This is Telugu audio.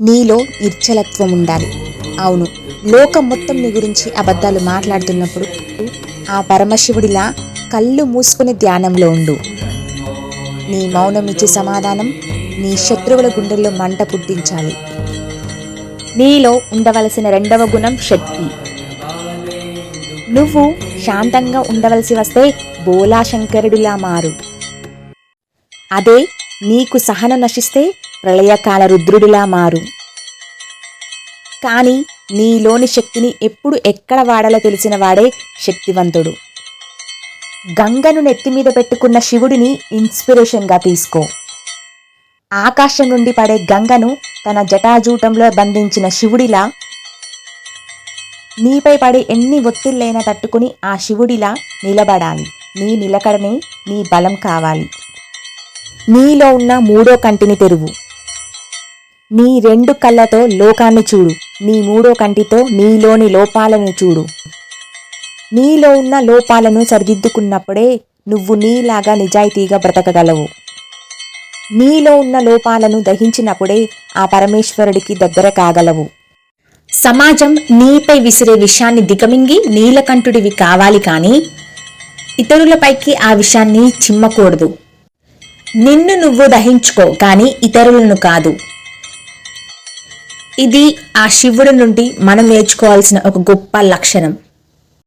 నీలో నిర్చలత్వం ఉండాలి అవును లోకం మొత్తం నీ గురించి అబద్ధాలు మాట్లాడుతున్నప్పుడు ఆ పరమశివుడిలా కళ్ళు మూసుకుని ధ్యానంలో ఉండు. నీ మౌనం ఇచ్చే సమాధానం నీ శత్రువుల గుండెల్లో మంట పుట్టించాలి. నీలో ఉండవలసిన రెండవ గుణం శక్తి. నువ్వు శాంతంగా ఉండవలసి వస్తే బోలాశంకరుడిలా మారు. అదే నీకు సహనం నశిస్తే ప్రళయకాల రుద్రుడిలా మారు. కానీ నీలోని శక్తిని ఎప్పుడు ఎక్కడ వాడాలో తెలిసిన వాడే శక్తివంతుడు. గంగను నెత్తి మీద పెట్టుకున్న శివుడిని ఇన్స్పిరేషన్గా తీసుకో. ఆకాశం నుండి పడే గంగను తన జటాజూటంలో బంధించిన శివుడిలా నీపై పడే ఎన్ని ఒత్తిళ్ళైనా తట్టుకుని ఆ శివుడిలా నిలబడాలి. నీ నిలకడనే నీ బలం కావాలి. నీలో ఉన్న మూడో కంటిని తెరువు. నీ రెండు కళ్ళతో లోకాన్ని చూడు. నీ మూడో కంటితో నీలోని లోపాలను చూడు. నీలో ఉన్న లోపాలను సరిదిద్దుకున్నప్పుడే నువ్వు నీలాగా నిజాయితీగా బ్రతకగలవు. నీలో ఉన్న లోపాలను దహించినప్పుడే ఆ పరమేశ్వరుడికి దగ్గర కాగలవు. సమాజం నీపై విసిరే విషయాన్ని దిగమింగి నీలకంఠుడివి కావాలి కానీ ఇతరులపైకి ఆ విషయాన్ని చిమ్మకూడదు. నిన్ను నువ్వు దహించుకో కానీ ఇతరులను కాదు. ఇది ఆ శివుడి నుండి మనం నేర్చుకోవాల్సిన ఒక గొప్ప లక్షణం.